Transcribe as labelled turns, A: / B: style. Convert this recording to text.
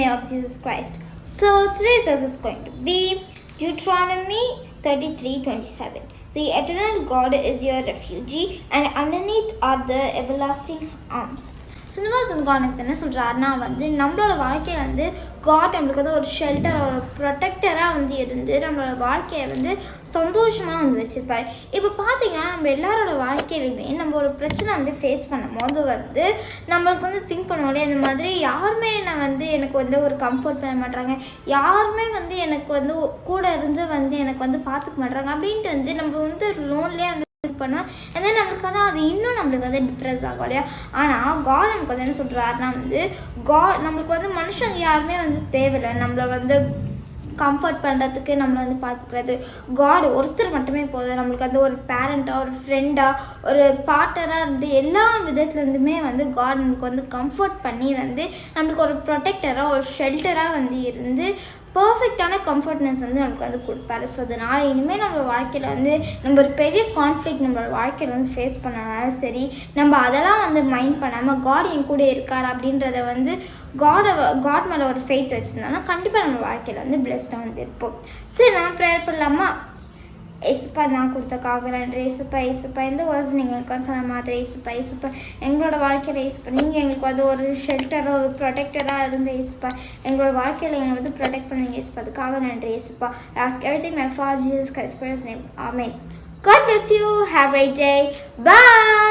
A: name of Jesus Christ. So today's verse is going to be Deuteronomy 33:27. The eternal God is your refuge, and underneath are the everlasting arms. So இந்த மாதிரி கானுக்கு என்ன சொல்கிறாருன்னா வந்து நம்மளோட வாழ்க்கையில் வந்து God நம்மளுக்கு வந்து ஒரு ஷெல்டர் ஒரு ப்ரொடெக்டராக வந்து இருந்து நம்மளோட வாழ்க்கையை வந்து சந்தோஷமாக வந்து வச்சுருப்பாரு இப்போ பார்த்தீங்கன்னா நம்ம எல்லாரோட வாழ்க்கையிலுமே ஒரு பிரச்சனை வந்து ஃபேஸ் பண்ணும்போது வந்து நம்மளுக்கு வந்து திங்க் பண்ணுவோம்ல இந்த மாதிரி யாருமே என்னை வந்து எனக்கு வந்து ஒரு கம்ஃபர்ட் பண்ண மாட்டாங்க யாருமே வந்து எனக்கு வந்து கூட இருந்து வந்து எனக்கு வந்து பார்த்துக்க மாட்டாங்க அப்படின்ட்டு வந்து நம்ம வந்து லோன்லேயே வந்து இது பண்ணால் and நம்மளுக்கு வந்து அது இன்னும் நம்மளுக்கு வந்து டிப்ரெஸ் ஆகும் இல்லையா? ஆனால் காட் நமக்கு வந்து என்ன சொல்கிறாருன்னா வந்து காட் நம்மளுக்கு வந்து மனுஷங்க யாருமே வந்து தேவையில்லை. நம்மளை வந்து கம்ஃபர்ட் பண்ணுறதுக்கு நம்மளை வந்து பார்த்துக்கிறது காடு ஒருத்தர் மட்டுமே போதும் நம்மளுக்கு வந்து ஒரு பேரண்ட்டாக ஒரு ஃப்ரெண்டாக ஒரு பார்ட்னராக இருந்து எல்லா விதத்துலேருந்துமே வந்து காட் நமக்கு வந்து கம்ஃபர்ட் பண்ணி வந்து நம்மளுக்கு ஒரு ப்ரொடெக்டராக ஒரு ஷெல்டராக வந்து இருந்து பர்ஃபெக்டான கம்ஃபர்ட்னஸ் வந்து நமக்கு வந்து கொடுப்பாரு. ஸோ அதனால் இனிமேல் நம்ம வாழ்க்கையில் வந்து நம்ம ஒரு பெரிய கான்ஃப்ளிக் நம்மளோட வாழ்க்கையில் வந்து ஃபேஸ் பண்ணனாலும் சரி நம்ம அதெல்லாம் வந்து மைண்ட் பண்ணாமல் காட் என் கூட இருக்கார் அப்படின்றத வந்து காடை காட் மேலே ஒரு ஃபெய்த் வச்சுருந்தோம்னா கண்டிப்பாக நம்ம வாழ்க்கையில் வந்து பிளெஸ்டாக வந்து இருப்போம். சரி நம்ம ப்ரேயர் பண்ணலாமா? இசுப்பா நான் கொடுத்த நன்றி இசுப்பா இசுப்பா. இந்த வேர்ஸ் நீங்கள் எனக்கு சொன்ன மாதிரி இசுப்பா இசுப்பா. எங்களோட வாழ்க்கையில் இசுப்பா. நீங்கள் எங்களுக்கு வந்து ஒரு ஷெல்டராக ஒரு ப்ரொடெக்டராக இருந்த இசுப்பா. எங்களோட வாழ்க்கையில் எங்களை வந்து ப்ரொடெக்ட் பண்ணுவீங்க இசுப்பா. அதுக்காக நன்றி இசுப்பா. Ask everything my for Jesus Christ name amen God bless you. Have a great day. Bye.